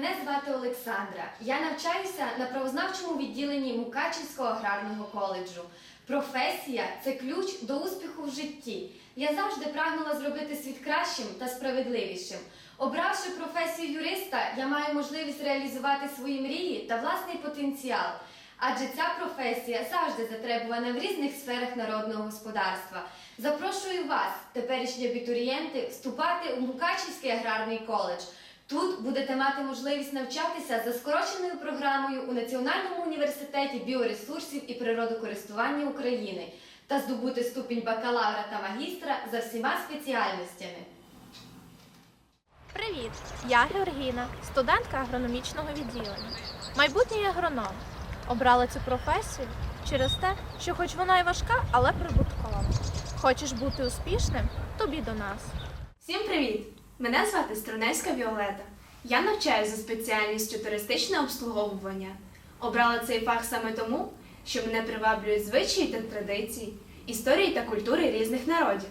звати Олександра. Я навчаюся на правознавчому відділенні Мукачівського аграрного коледжу. Професія це ключ до успіху в житті. Я завжди прагнула зробити світ кращим та справедливішим. Обравши професію юриста, я маю можливість реалізувати свої мрії та власний потенціал. Адже ця професія завжди затребувана в різних сферах народного господарства. Запрошую вас, теперішні абітурієнти, вступати у Мукачівський аграрний коледж. Тут будете мати можливість навчатися за скороченою програмою у Національному університеті біоресурсів і природокористування України та здобути ступінь бакалавра та магістра за всіма спеціальностями. Привіт! Я Георгіна, студентка агрономічного відділення. Майбутній агроном. Обрала цю професію через те, що хоч вона і важка, але прибуткова. Хочеш бути успішним? Тобі до нас. Всім привіт! Мене звати Струневська Віолета. Я навчаюся за спеціальністю туристичне обслуговування. Обрала цей фах саме тому, що мене приваблюють звичаї та традиції, історії та культури різних народів.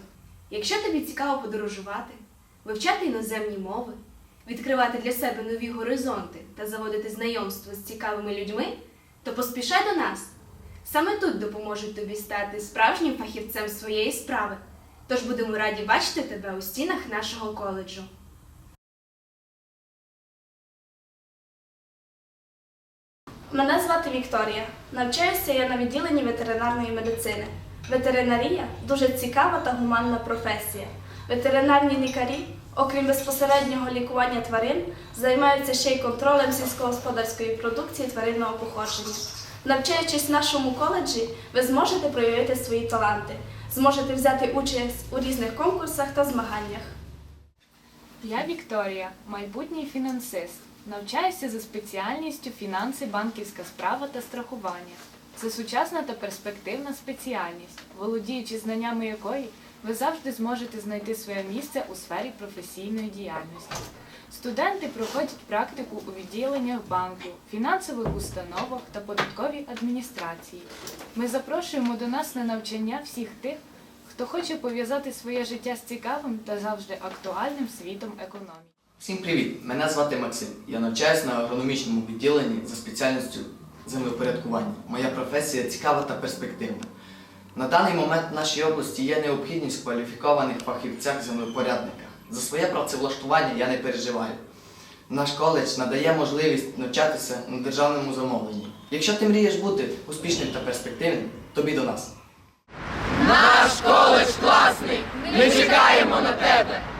Якщо тобі цікаво подорожувати, вивчати іноземні мови, відкривати для себе нові горизонти та заводити знайомство з цікавими людьми, то поспішай до нас. Саме тут допоможуть тобі стати справжнім фахівцем своєї справи. Тож будемо раді бачити тебе у стінах нашого коледжу. Мене звати Вікторія. Навчаюся я на відділенні ветеринарної медицини. Ветеринарія дуже цікава та гуманна професія. Ветеринарні лікарі, окрім безпосереднього лікування тварин, займаються ще й контролем сільськогосподарської продукції тваринного походження. Навчаючись в нашому коледжі, ви зможете проявити свої таланти, зможете взяти участь у різних конкурсах та змаганнях. Я Вікторія, майбутній фінансист. Навчаюся за спеціальністю фінанси, банківська справа та страхування. Це сучасна та перспективна спеціальність, володіючи знаннями якої ви завжди зможете знайти своє місце у сфері професійної діяльності. Студенти проходять практику у відділеннях банків, фінансових установах та податковій адміністрації. Ми запрошуємо до нас на навчання всіх тих, хто хоче пов'язати своє життя з цікавим та завжди актуальним світом економіки. Всім привіт! Мене звати Максим. Я навчаюся на агрономічному відділенні за спеціальністю землепорядкування. Моя професія цікава та перспективна. На даний момент в нашій області є необхідність в кваліфікованих фахівцях землепорядниках. За своє працевлаштування я не переживаю. Наш коледж надає можливість навчатися на державному замовленні. Якщо ти мрієш бути успішним та перспективним, тобі до нас. Наш коледж класний! Ми чекаємо на тебе!